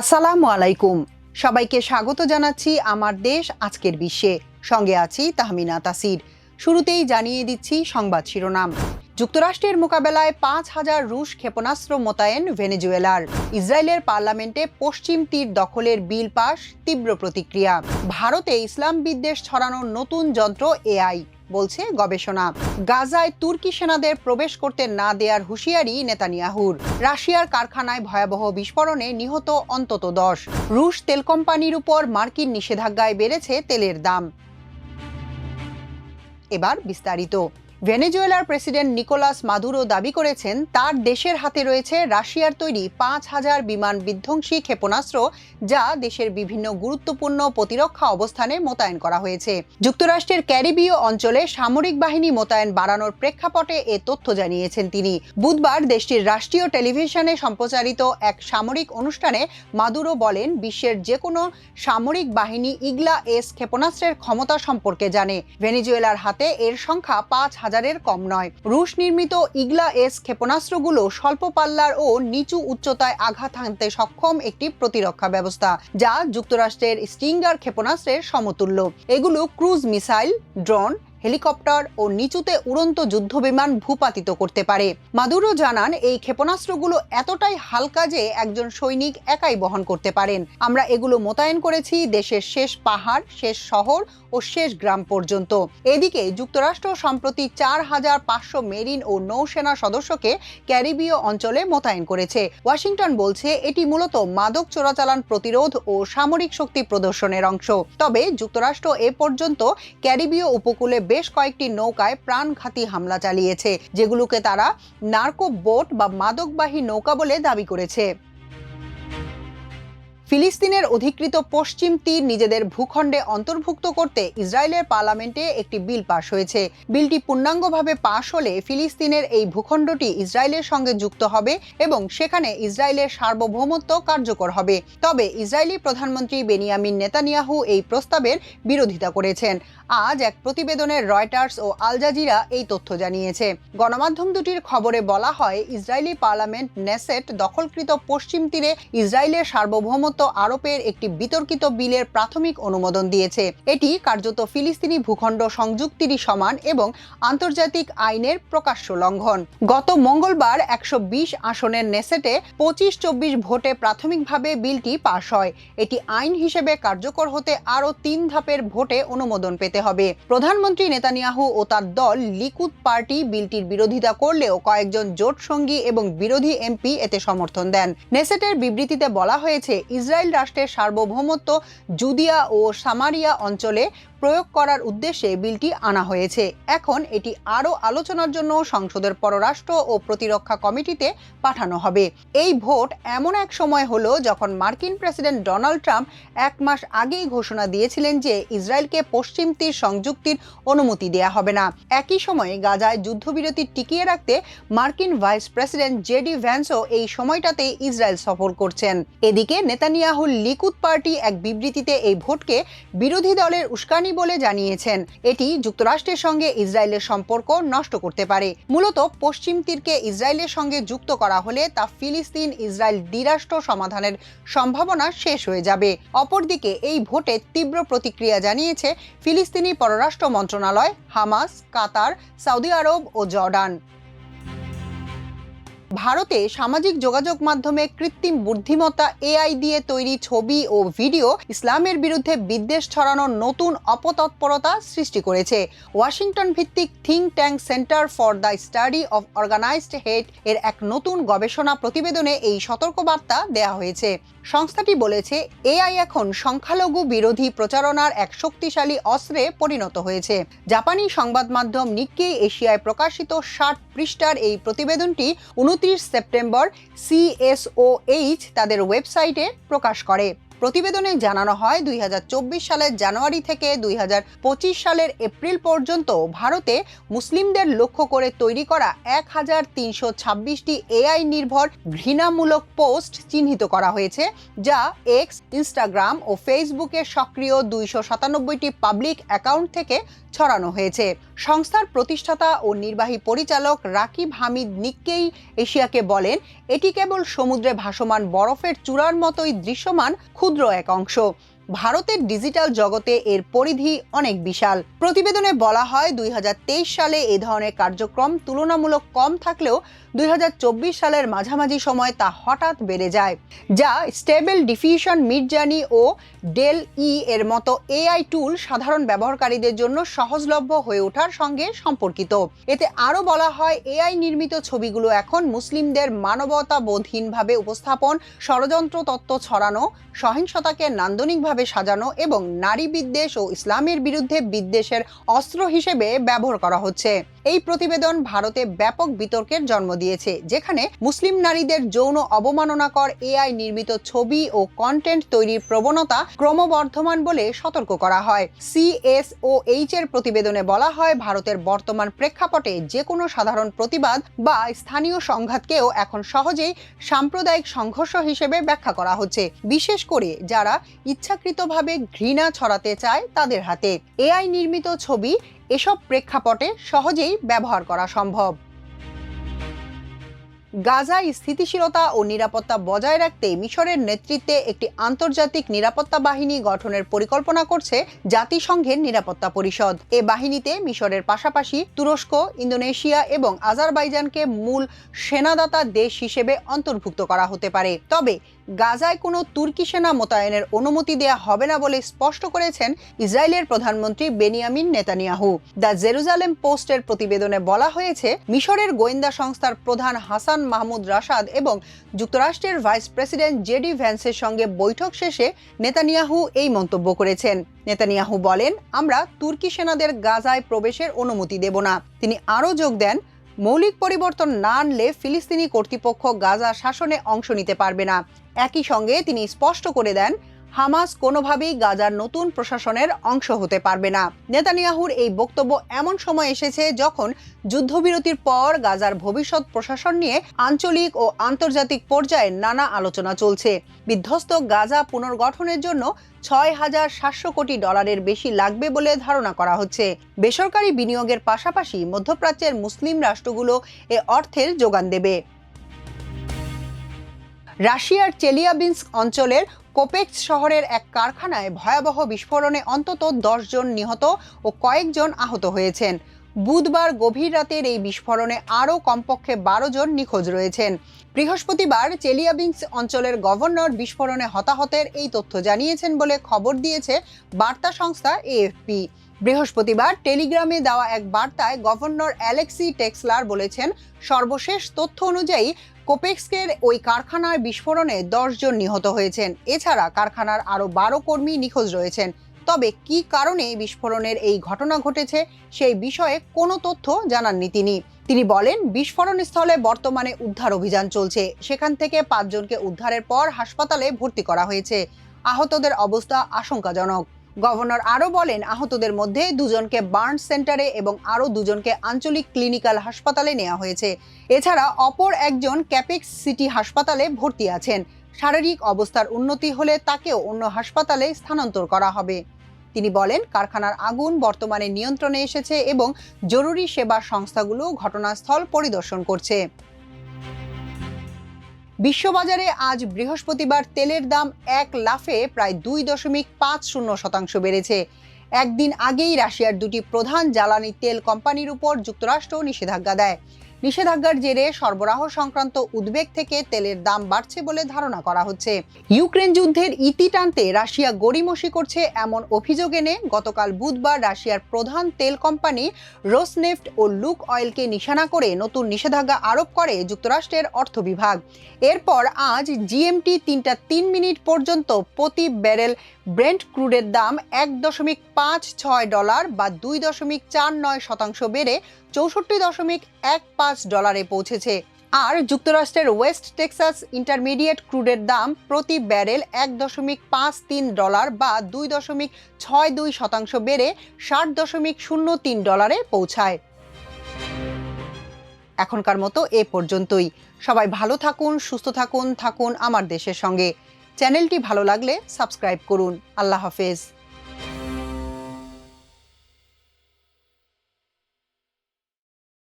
আসসালামু আলাইকুম। সবাইকে স্বাগত জানাচ্ছি আমার দেশ আজকের বিশ্বে। সঙ্গে আছি তাহমিনা তাসির। শুরুতেই জানিয়ে দিচ্ছি সংবাদ শিরোনাম। যুক্তরাষ্ট্রের মোকাবেলায় পাঁচ হাজার রুশ ক্ষেপণাস্ত্র মোতায়েন ভেনেজুয়েলার। ইসরায়েলের পার্লামেন্টে পশ্চিম তীর দখলের বিল পাশ তীব্র প্রতিক্রিয়া। ভারতে ইসলাম বিদ্বেষ ছড়ানোর নতুন যন্ত্র এআই। বলছে গবেষণা। গাজায় তুর্কি সেনাদের প্রবেশ করতে না দেয়ার হুঁশিয়ারি নেতানিয়াহুর। রাশিয়ার কারখানায় ভয়াবহ বিস্ফোরণে নিহত অন্তত দশ। রুশ তেল কোম্পানির উপর মার্কিন নিষেধাজ্ঞায় বেড়েছে তেলের দাম। এবার বিস্তারিত। ভেনেজুয়েলার প্রেসিডেন্ট নিকোলাস মাদুরো দাবি করেছেন, তার দেশের হাতে রয়েছে রাশিয়ার তৈরি পাঁচ হাজার বিমান বিধ্বংসী ক্ষেপণাস্ত্র যা দেশের বিভিন্ন গুরুত্বপূর্ণ প্রতিরক্ষা অবস্থানে মোতায়েন করা হয়েছে। যুক্তরাষ্ট্রের ক্যারিবীয় অঞ্চলে সামরিক বাহিনী মোতায়েন বাড়ানোর প্রেক্ষাপটে এ তথ্য জানিয়েছেন তিনি। বুধবার দেশটির রাষ্ট্রীয় টেলিভিশনে সম্প্রচারিত এক সামরিক অনুষ্ঠানে মাদুরো বলেন, বিশ্বের যে কোনো সামরিক বাহিনী ইগলা এস ক্ষেপণাস্ত্রের ক্ষমতা সম্পর্কে জানে। ভেনেজুয়েলার হাতে এর সংখ্যা পাঁচ হাজার হাজারের কম নয়। রুশ নির্মিত ইগলা এস ক্ষেপণাস্ত্রগুলো স্বল্প পাল্লার ও নিচু উচ্চতায় আঘাত হানতে সক্ষম একটি প্রতিরক্ষা ব্যবস্থা, যা যুক্তরাষ্ট্রের স্টিঙ্গার ক্ষেপণাস্ত্রের সমতুল্য। এগুলো ক্রুজ মিসাইল, ড্রোন হেলিকপ্টার ও নিচুতে উড়ন্ত যুদ্ধবিমান ভূপাতিত করতে পারে। মাদুরো জানান, এই ক্ষেপণাস্ত্রগুলো এতটাই হালকা যে একজন সৈনিক একাই বহন করতে পারেন। আমরা এগুলো মোতায়েন করেছি দেশের শেষ পাহাড়, শেষ শহর ও শেষ গ্রাম পর্যন্ত। এদিকে যুক্তরাষ্ট্র সম্প্রতি চার হাজার পাঁচশো মেরিন ও নৌসেনা সদস্যকে ক্যারিবীয় অঞ্চলে মোতায়েন করেছে। ওয়াশিংটন বলছে, এটি মূলত মাদক চোরাচালান প্রতিরোধ ও সামরিক শক্তি প্রদর্শনের অংশ। তবে যুক্তরাষ্ট্র এ পর্যন্ত ক্যারিবীয় উপকূলে বেশ কয়েকটি নৌকায় প্রাণঘাতী হামলা চালিয়েছে, যেগুলোকে তারা নার্কো বোট বা মাদকবাহী নৌকা বলে দাবি করেছে। ফিলিস্তিনের অধিকৃত পশ্চিম তীর নিজেদের ভূখণ্ডে অন্তর্ভুক্ত করতে ইসরায়েলের পার্লামেন্টে একটি বিল পাশ হয়েছে। বিলটি পূর্ণাঙ্গভাবে পাশ হলে ফিলিস্তিনের এই ভূখণ্ডটি ইসরায়েলের সঙ্গে যুক্ত হবে এবং সেখানে ইসরায়েলের সার্বভৌমত্ব কার্যকর হবে। তবে ইসরায়েলি প্রধানমন্ত্রী বেনিয়ামিন নেতানিয়াহু এই প্রস্তাবের বিরোধিতা করেছেন। আজ এক প্রতিবেদনে রয়টার্স ও আল জাজিরা এই তথ্য জানিয়েছে। গণমাধ্যম দুটির খবরে বলা হয়, ইসরায়েলি পার্লামেন্ট নেসেট দখলকৃত পশ্চিম তীরে ইসরায়েলের সার্বভৌমত্ব আরোপের একটি বিতর্কিত বিলের প্রাথমিক অনুমোদন দিয়েছে। এটি কার্যত ফিলিস্তিনি ভূখণ্ড সংযুক্তিরই সমান এবং আন্তর্জাতিক আইনের প্রকাশ্য লঙ্ঘন। গত মঙ্গলবার একশো বিশ আসনের নেসেটে পঁচিশ চব্বিশ ভোটে প্রাথমিকভাবে বিলটি পাশ হয়। এটি আইন হিসেবে কার্যকর হতে আরও তিন ধাপের ভোটে অনুমোদন পেতে হবে। প্রধানমন্ত্রী নেতানিয়াহু ও তার দল লিকুদ পার্টি বিলটির বিরোধিতা করলেও কয়েকজন জোট সঙ্গী এবং বিরোধী এমপি এতে সমর্থন দেন। নেসেটের বিবৃতিতে বলা হয়েছে ইসরায়েল রাষ্ট্রের সার্বভৌমত্ব জুদিয়া ও সামারিয়া অঞ্চলে প্রয়োগ করার উদ্দেশ্যে বিলটি আনা হয়েছে। এখন এটি আরও আলোচনার জন্য সংসদের পররাষ্ট্র ও প্রতিরক্ষা কমিটিতে পাঠানো হবে। এই ভোট এমন এক সময় হলো যখন মার্কিন প্রেসিডেন্ট ডোনাল্ড ট্রাম্প এক মাস আগেই ঘোষণা দিয়েছিলেন যে ইসরায়েলকে পশ্চিম তীর সংযুক্তির অনুমতি দেয়া হবে না। একই সময়ে গাজায় যুদ্ধবিরতি টিকিয়ে রাখতে মার্কিন ভাইস প্রেসিডেন্ট জেডি ভ্যান্সও এই সময়টাতে ইসরায়েল সফর করছেন। এদিকে নেতানিয়াহুল লিকুদ পার্টি এক বিবৃতিতে এই ভোটকে বিরোধী দলের উস্কানি বলে জানিয়েছেন। এটি যুক্তরাষ্ট্রের সঙ্গে ইসরায়েলের সম্পর্ক নষ্ট করতে পারে। মূলত পশ্চিম তীরকে ইসরায়েলের সঙ্গে যুক্ত করা হলে তা ফিলিস্তিন ইসরায়েল দ্বিরাষ্ট্র সমাধানের সম্ভাবনা শেষ হয়ে যাবে। অপরদিকে এই ভোটে তীব্র প্রতিক্রিয়া জানিয়েছে ফিলিস্তিনি পররাষ্ট্র মন্ত্রণালয়, হামাস, কাতার, সৌদি আরব ও জর্ডান। ভারতে সামাজিক যোগাযোগ মাধ্যমে কৃত্রিম বুদ্ধিমত্তা এআই দিয়ে তৈরি ছবি ও ভিডিও ইসলামের বিরুদ্ধে বিদ্বেষ ছড়ানোর নতুন অপতৎপরতা সৃষ্টি করেছে। ওয়াশিংটন ভিত্তিক think tank centre for the study of organised hate এর এক নতুন গবেষণা প্রতিবেদনে এই সতর্কবার্তা দেয়া হয়েছে। সংস্থাটি বলেছে, এআই এখন সংখ্যালঘু বিরোধী প্রচারণার এক শক্তিশালী অস্ত্রে পরিণত হয়েছে। জাপানি সংবাদ মাধ্যম নিক্কেই এশিয়ায় প্রকাশিত ষাট পৃষ্ঠার এই প্রতিবেদনটি উনত্রিশ সেপ্টেম্বর সিএসওএইচ তাদের ওয়েবসাইটে প্রকাশ করে। প্রতিবেদনে জানানো হয়, দুই হাজার চব্বিশ সালের জানুয়ারি থেকে দুই হাজার পঁচিশ সালের এপ্রিল পর্যন্ত ভারতে মুসলিমদের লক্ষ্য করে তৈরি করা এক হাজার তিনশো ছাব্বিশটি এআই নির্ভর ঘৃণামূলক পোস্ট চিহ্নিত করা হয়েছে, যা এক্স ইনস্টাগ্রাম ও ফেসবুকে সক্রিয় দুইশো সাতানব্বইটি পাবলিক অ্যাকাউন্ট থেকে ছড়ানো হয়েছে। সংস্থার প্রতিষ্ঠাতা ও নির্বাহী পরিচালক রাকিব হামিদ নিক্কেই এশিয়াকে বলেন, এটি কেবল সমুদ্রে ভাসমান বরফের চূড়ার মতোই দৃশ্যমান, ক্ষুদ্র এক অংশ। ভারতের ডিজিটাল জগতে এর পরিধি অনেক বিশাল। প্রতিবেদনে বলা হয়, দুই হাজার তেইশ সালে এ ধরনের কার্যক্রম তুলনামূলক কম থাকলেও দুই হাজার চব্বিশ সালের মাঝামাঝি সময় তা হঠাৎ বেড়ে যায়, যা স্টেবল ডিফিউশন, মিডজার্নি ও ডেল ই এর মতো এআই টুল সাধারণ ব্যবহারকারীদের জন্য সহজলভ্য হয়ে ওঠার সঙ্গে সম্পর্কিত। এতে আরও বলা হয়, এআই নির্মিত ছবিগুলো এখন মুসলিমদের মানবতাবোধহীনভাবে উপস্থাপন, ষড়যন্ত্র তত্ত্ব ছড়ানো, সহিংসতাকে নান্দনিকভাবে সাজানো এবং নারী বিদ্বেষ ও ইসলামের বিরুদ্ধে বিদ্বেষের অস্ত্র হিসেবে ব্যবহার করা হচ্ছে। এই প্রতিবেদন ভারতে ব্যাপক বিতর্কের জন্ম দিয়েছে, যেখানে মুসলিম নারীদের যৌন অবমাননাকর এআই নির্মিত ছবি ও কন্টেন্ট তৈরির প্রবণতা ক্রমবর্ধমান বলে সতর্ক করা হয়। সিএসওএইচ এর প্রতিবেদনে বলা হয়, ভারতের বর্তমান প্রেক্ষাপটে যে কোনো সাধারণ প্রতিবাদ বা স্থানীয় সংঘাতকেও এখন সহজেই সাম্প্রদায়িক সংঘর্ষ হিসেবে ব্যাখ্যা করা হচ্ছে, বিশেষ করে যারা ইচ্ছাকৃতভাবে ঘৃণা ছড়াতে চায় তাদের হাতে। এআই নির্মিত ছবি এসব প্রেক্ষাপটে সহজেই ব্যবহার করা সম্ভব। গাজায় স্থিতিশীলতা ও নিরাপত্তা বজায় রাখতে মিশরের নেতৃত্বে একটি আন্তর্জাতিক নিরাপত্তা বাহিনী গঠনের পরিকল্পনা করছে জাতিসংঘের নিরাপত্তা পরিষদ। এ বাহিনীতে মিশরের পাশাপাশি তুরস্ক, ইন্দোনেশিয়া এবং আজারবাইজানকে মূল সেনাদাতা দেশ হিসেবে অন্তর্ভুক্ত করা হতে পারে। তবে গাজায় কোনো তুর্কি সেনা মোতায়েনের অনুমতি দেয়া হবে না বলে স্পষ্ট করেছেন ইসরায়েলের প্রধানমন্ত্রী বেনিয়ামিন নেতানিয়াহু। দ্য জেরুজালেম পোস্টের প্রতিবেদনে বলা হয়েছে, মিশরের গোয়েন্দা সংস্থার প্রধান হাসান মাহমুদ রাশাদ এবং যুক্তরাষ্ট্রের ভাইস প্রেসিডেন্ট জেডি ভ্যান্সের সঙ্গে বৈঠক শেষে নেতানিয়াহু এই মন্তব্য করেছেন। নেতানিয়াহু বলেন, আমরা তুর্কি সেনাদের গাজায় প্রবেশের অনুমতি দেব না। তিনি আরও যোগ দেন মৌলিক পরিবর্তন না আনলে ফিলিস্তিনি কর্তৃপক্ষ গাজা শাসনে অংশ নিতে পারবে না। একই সঙ্গে তিনি স্পষ্ট করে দেন হামাস কোনোভাবেই গাজার নতুন প্রশাসনের অংশ হতে পারবে না। নেতানিয়াহুর এই বক্তব্য এমন সময় এসেছে যখন যুদ্ধবিরতির পর গাজার ভবিষ্যৎ প্রশাসন নিয়ে আঞ্চলিক ও আন্তর্জাতিক পর্যায়ে নানা আলোচনা চলছে। বিধ্বস্ত গাজা পুনর্গঠনের জন্য ছয় হাজার সাতশো কোটি ডলারের বেশি লাগবে বলে ধারণা করা হচ্ছে। বেসরকারি বিনিয়োগের পাশাপাশি মধ্যপ্রাচ্যের মুসলিম রাষ্ট্রগুলো এ অর্থের যোগান দেবে। রাশিয়ার চেলিয়াবিন্স্ক অঞ্চলের কোপেক্স শহরের এক কারখানায় ভয়াবহ বিস্ফোরণে অন্তত জন নিহত ও কয়েকজন আহত হয়েছেন। বুধবার গভীর রাতের এই বিস্ফোরণে আরও কমপক্ষে বারো জন নিখোঁজ রয়েছেন। বৃহস্পতিবার চেলিয়াবিন্স অঞ্চলের গভর্নর বিস্ফোরণে হতাহতের এই তথ্য জানিয়েছেন বলে খবর দিয়েছে বার্তা সংস্থা এএফপি। বৃহস্পতিবার টেলিগ্রামে দেওয়া এক বার্তায় গভর্নর অ্যালেক্সি টেক্সলার বলেছেন, সর্বশেষ তথ্য অনুযায়ী কোপেক্সকের ওই কারখানার বিস্ফোরণে জন নিহত হয়েছেন। এছাড়া কারখানার আরও বারো কর্মী নিখোঁজ রয়েছেন। তবে কি কারণে বিস্ফোরণের এই ঘটনা ঘটেছে, সেই বিষয়ে কোনো তথ্য জানাননি তিনি। তিনি বলেন বিস্ফোরণ স্থলে বর্তমানে উদ্ধার অভিযান চলছে। সেখান থেকে পাঁচজনকে উদ্ধারের পর হাসপাতালে ভর্তি করা হয়েছে। আহতদের অবস্থা আশঙ্কাজনক। গভর্নর আরও বলেন, আহতদের মধ্যে দুজনকে বার্ন সেন্টারে এবং আরও দুজনকে আঞ্চলিক ক্লিনিক্যাল হাসপাতালে নেওয়া হয়েছে। এছাড়া অপর একজন ক্যাপেক্স সিটি হাসপাতালে ভর্তি আছেন। শারীরিক অবস্থার উন্নতি হলে তাকেও অন্য হাসপাতালে স্থানান্তর করা হবে। তিনি বলেন, কারখানার আগুন বর্তমানে নিয়ন্ত্রণে এসেছে এবং জরুরি সেবা সংস্থাগুলো ঘটনাস্থল পরিদর্শন করছে। বিশ্ববাজারে আজ বৃহস্পতিবার তেলের দাম এক লাফে প্রায় দুই দশমিক পাঁচ শূন্য শতাংশ বেড়েছে। একদিন আগেই রাশিয়ার দুটি প্রধান জ্বালানি তেল কোম্পানির উপর যুক্তরাষ্ট্র নিষেধাজ্ঞা দেয়। নিষেধাজ্ঞার জেরে সরবরাহ সংক্রান্ত উদ্বেগ থেকে তেলের দাম বাড়ছে বলে ধারণা করা হচ্ছে। ইউক্রেন যুদ্ধের ইতি টানতে রাশিয়া গড়িমসি করছে এমন অভিযোগ এনে গতকাল বুধবার রাশিয়ার প্রধান তেল কোম্পানি রোসনেফট ও লুক অয়েলকে নিশানা করে নতুন নিষেধাজ্ঞা আরোপ করে যুক্তরাষ্ট্রের অর্থ বিভাগ। এরপর আজ জিএমটি তিনটা তিন মিনিট পর্যন্ত প্রতি ব্যারেল ব্রেন্ট ক্রুডের দাম এক দশমিক পাঁচ ছয় ডলার বা দুই দশমিক চার নয় শতাংশ বেড়ে চৌষট্টি দশমিক এক পাঁচ ডলারে পৌঁছেছে। আর যুক্তরাষ্ট্রের ওয়েস্ট টেক্সাস ইন্টারমিডিয়েট ক্রুডের দাম প্রতি ব্যারেল এক দশমিক পাঁচ তিন ডলার বা দুই দশমিক ছয় দুই শতাংশ বেড়ে ষাট দশমিক শূন্য তিন ডলারে পৌঁছায়। এখনকার মতো এ পর্যন্তই। সবাই ভালো থাকুন, সুস্থ থাকুন থাকুন আমার দেশের সঙ্গে। চ্যানেলটি ভালো লাগলে সাবস্ক্রাইব করুন। আল্লাহ হাফেজ।